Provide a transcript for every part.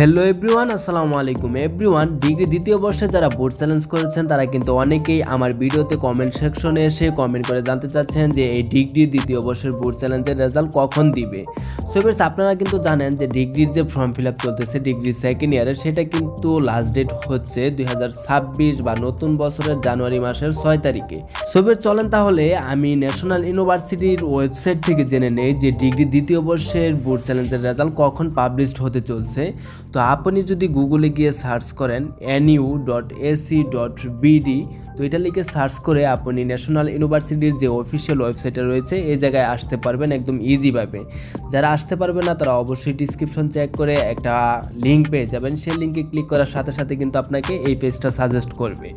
Hello everyone আসসালামু আলাইকুম everyone degree দ্বিতীয় বর্ষে যারা বোর্ড চ্যালেঞ্জ করেছেন, তারা কিন্তু অনেকেই আমার ভিডিওতে কমেন্ট সেকশনে এসে কমেন্ট করে জানতে চাচ্ছেন যে এই ডিগ্রি দ্বিতীয় বর্ষের বোর্ড চ্যালেঞ্জের রেজাল্ট কখন দিবে। সো এবার আপনারা কিন্তু জানেন যে ডিগ্রির যে ফর্ম ফিল আপ চলতেছে, ডিগ্রি সেকেন্ড ইয়ারের সেটা কিন্তু লাস্ট ডেট হচ্ছে দুই হাজার ছাব্বিশ বা নতুন বছরের জানুয়ারি মাসের ছয় তারিখে। সো এবার চলেন তাহলে আমি ন্যাশনাল ইউনিভার্সিটির ওয়েবসাইট থেকে জেনে নেই যে ডিগ্রি দ্বিতীয় বর্ষের বোর্ড চ্যালেঞ্জের রেজাল্ট কখন পাবলিশড হতে চলছে। তো, আপনি যদি গুগলে গিয়ে সার্চ করেন NU dot AC dot BD তো এটা লিখে সার্চ করে আপনি ন্যাশনাল ইউনিভার্সিটির যে অফিসিয়াল ওয়েবসাইটে রয়েছে এই জায়গায় আসতে পারবেন একদম ইজিভাবে যারা আসতে পারবে না, তারা অবশ্যই ডিসক্রিপশন চেক করে একটা লিঙ্ক পেয়ে যাবেন। সেই লিঙ্কে ক্লিক করার সাথে সাথে কিন্তু আপনাকে এই পেজটা সাজেস্ট করবে।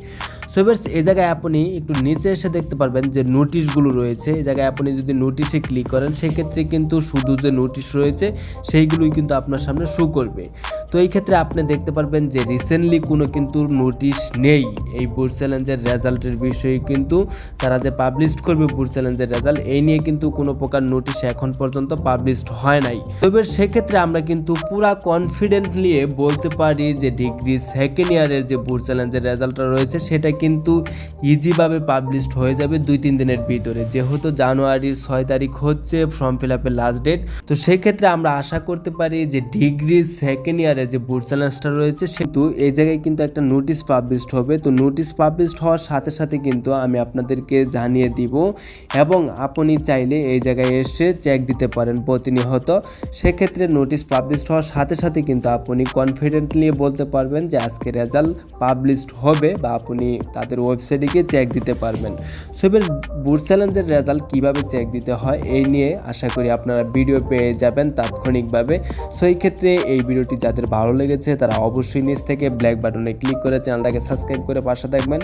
সো এবার এই জায়গায় আপনি একটু নিচে এসে দেখতে পারবেন যে নোটিশগুলো রয়েছে। এই জায়গায় আপনি যদি নোটিশে ক্লিক করেন, সেক্ষেত্রে কিন্তু শুধু যে নোটিশ রয়েছে, সেইগুলোই কিন্তু আপনার সামনে শো করবে। তো এই ক্ষেত্রে আপনি দেখতে পারবেন যে রিসেন্টলি কোনো কিন্তু নোটিশ নেই। এই বুট চ্যালেঞ্জের রেজাল্টের বিষয়ে কিন্তু তারা যে পাবলিশ করবে বুট চ্যালেঞ্জের রেজাল্ট এই নিয়ে কিন্তু কোনো প্রকার নোটিশ এখন পর্যন্ত পাবলিশড হয় নাই। তবে সেক্ষেত্রে আমরা কিন্তু পুরা কনফিডেন্ট নিয়ে বলতে পারি যে ডিগ্রি সেকেন্ড ইয়ারের যে বুট চ্যালেঞ্জের রেজাল্টটা রয়েছে, সেটা কিন্তু ইজিভাবে পাবলিশড হয়ে যাবে দুই তিন দিনের ভিতরে। যেহেতু জানুয়ারির ছয় তারিখ হচ্ছে ফর্ম ফিল আপের লাস্ট ডেট তো সেক্ষেত্রে আমরা আশা করতে পারি যে ডিগ্রি সেকেন্ড ইয়ারের যে বোর্ড চ্যালেঞ্জটা রয়েছে, সেহেতু এই জায়গায় কিন্তু একটা নোটিশ পাবলিশড হবে। তো নোটিশ পাবলিশড হওয়ার সাথে সাথে কিন্তু আমি আপনাদেরকে জানিয়ে দিব এবং আপনি চাইলে এই জায়গায় এসে চেক দিতে পারেন প্রতিনিয়ত। সেক্ষেত্রে নোটিশ পাবলিশড হওয়ার সাথে সাথে কিন্তু আপনি কনফিডেন্টলি বলতে পারবেন যে আজকে রেজাল্ট পাবলিশড হবে বা আপনি তাদের ওয়েবসাইটে গিয়ে চেক দিতে পারবেন। সো এবার বুট চ্যালেঞ্জের রেজাল্ট কীভাবে চেক দিতে হয়, এই নিয়ে আশা করি আপনারা ভিডিও পেয়ে যাবেন তাৎক্ষণিকভাবে। সো ক্ষেত্রে এই ভিডিওটি ভালো লেগেছে, তারা অবশ্যই নিচ থেকে ব্ল্যাক বাটনে ক্লিক করে চ্যানেলটাকে সাবস্ক্রাইব করে পাশে থাকবেন।